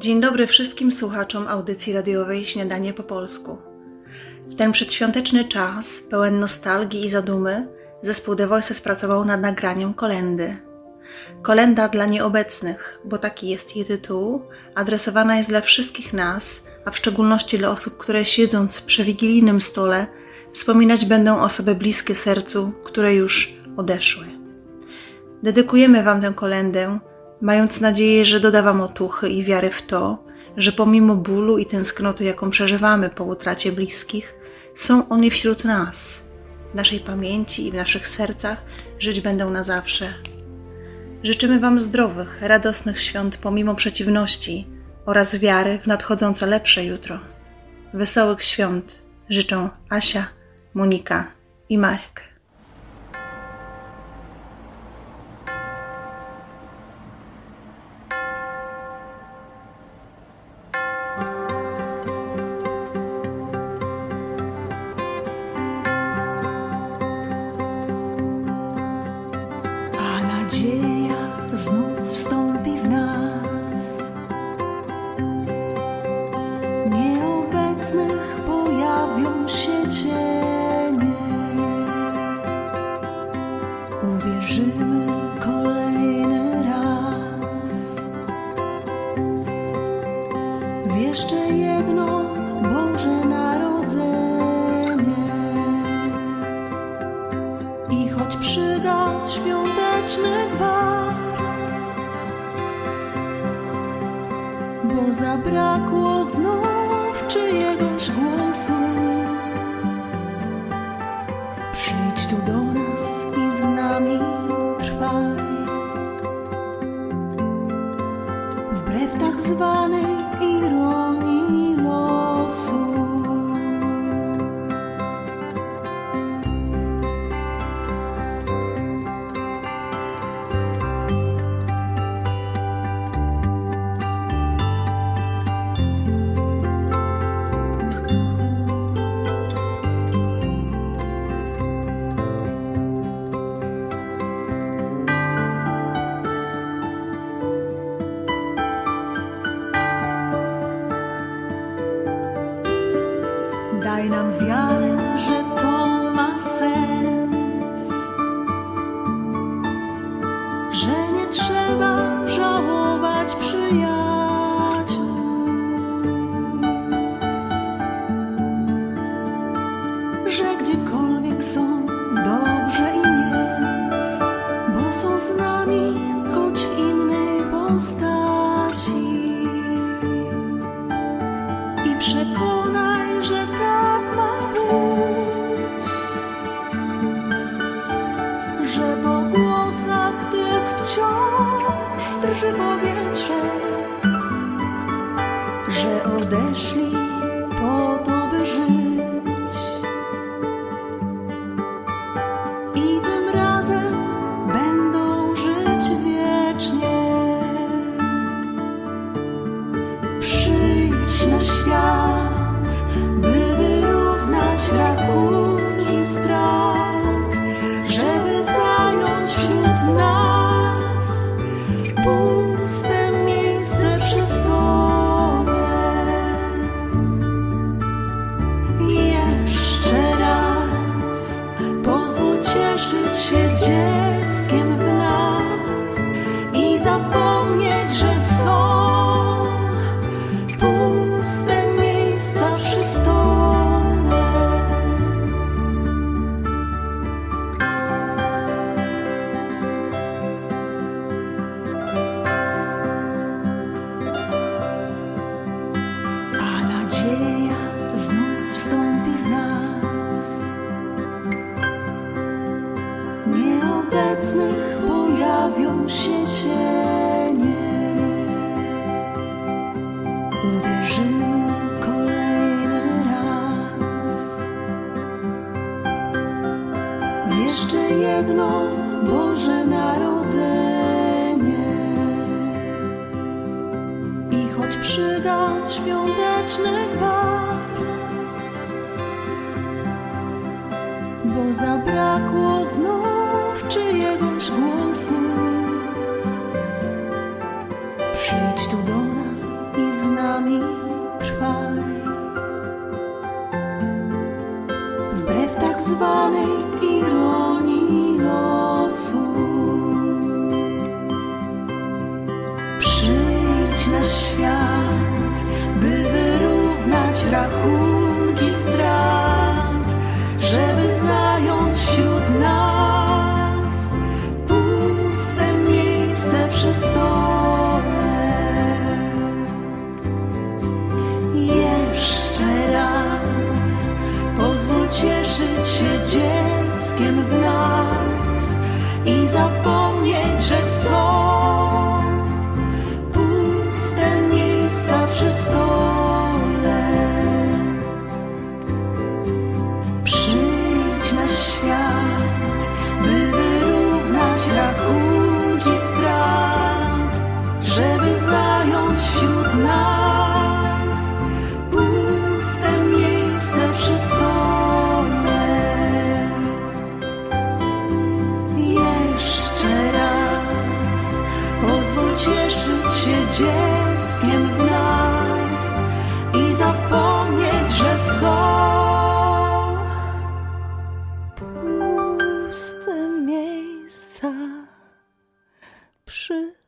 Dzień dobry wszystkim słuchaczom audycji radiowej Śniadanie po polsku. W ten przedświąteczny czas, pełen nostalgii i zadumy, zespół The Voices pracował nad nagraniem kolendy. Kolenda dla nieobecnych, bo taki jest jej tytuł, adresowana jest dla wszystkich nas, a w szczególności dla osób, które siedząc przy wigilijnym stole, wspominać będą osoby bliskie sercu, które już odeszły. Dedykujemy Wam tę kolendę, mając nadzieję, że doda Wam otuchy i wiary w to, że pomimo bólu i tęsknoty, jaką przeżywamy po utracie bliskich, są oni wśród nas. W naszej pamięci i w naszych sercach żyć będą na zawsze. Życzymy Wam zdrowych, radosnych świąt pomimo przeciwności oraz wiary w nadchodzące lepsze jutro. Wesołych świąt życzą Asia, Monika i Marek. Jeszcze jedno Boże Narodzenie. I choć przygasł świąteczny gwar, bo zabrakło znów czyjegoś głosu, przyjdź tu do dai Vianen. Drży powietrze, że odeszli się cienie. Uwierzymy kolejny raz jeszcze jedno Boże Narodzenie. I choć przygasł świąteczny gwar, bo zabrakło znów czyjegoś głosu. dzieckiem w nas i zapomnieć, że są. Puste miejsca przy